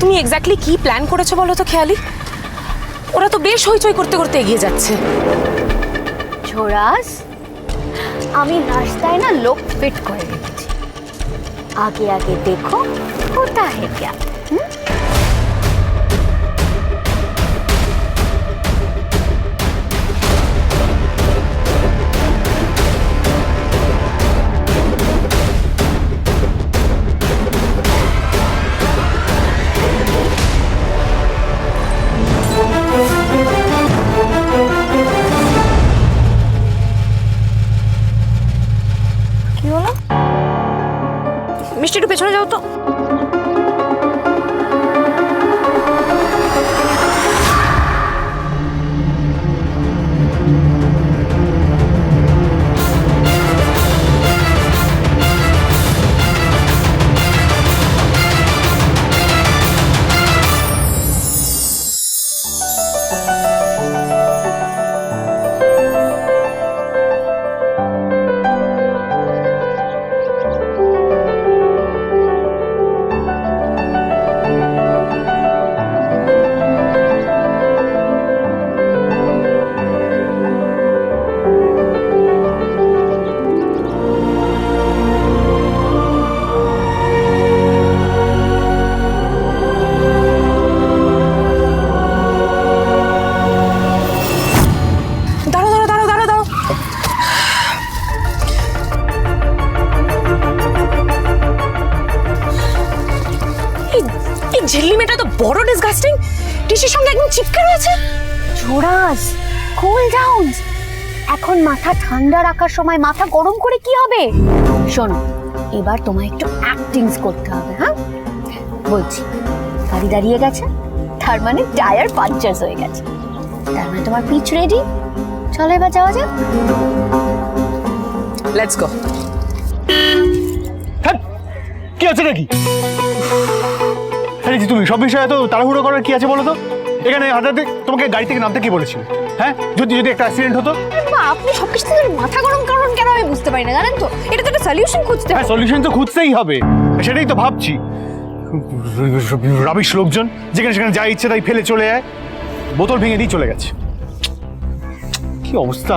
তুমি এক্স্যাক্টলি কি প্ল্যান করেছ বলো তো খেয়ালি? ওরা তো বেশ হইচই করতে করতে এগিয়ে যাচ্ছে। ছোড়াস আমি রাস্তায় না লোক ফিট করে রেখেছি। আগে আগে দেখো হোতা হে ক্যা হুম? মিষ্টি একটু পেছনে যাও তো। এই এই ঝিল্লি মেয়েটা তো বড় ডিসগাস্টিং টিসির সঙ্গে একদম চিপকে রয়েছে। ছোড়াস কুল ডাউন এখন মাথা ঠান্ডা রাখার সময় মাথা গরম করে কি হবে? শোনো এবার তোমায় একটু অ্যাক্টিংস করতে হবে হ্যাঁ? বলছি গাড়ি দাঁড়িয়ে গেছে তার মানে টায়ার পাঞ্চার্স হয়ে গেছে। তার মানে তোমার পিচ রেডি চলো এবার যাওয়া যাক। লেটস গো হ্যাঁ কি আছে নাকি? জি তুমি সব বিষয়ে তো তাড়াহুড়ো করার কি আছে বলো তো? এখানে হঠাৎ তোমাকে গাড়ি থেকে নামতে কি বলেছিল? হ্যাঁ? যদি যদি একটা অ্যাক্সিডেন্ট হতো? আপনি সবকিছু থেকে মাথা গরম কারণ কেন আমি বুঝতে পারি না জানেন তো? এটা তো একটা সলিউশন খুঁজতে হ্যাঁ হবে। সলিউশন তো খুঁজতেই হবে। সেটাই তো ভাবছি। রাবিশ লোকজন যেখানে সেখানে যা ইচ্ছে তাই ফেলে চলে যায় বোতল ভেঙে দিয়ে চলে গেছে। কি অবস্থা?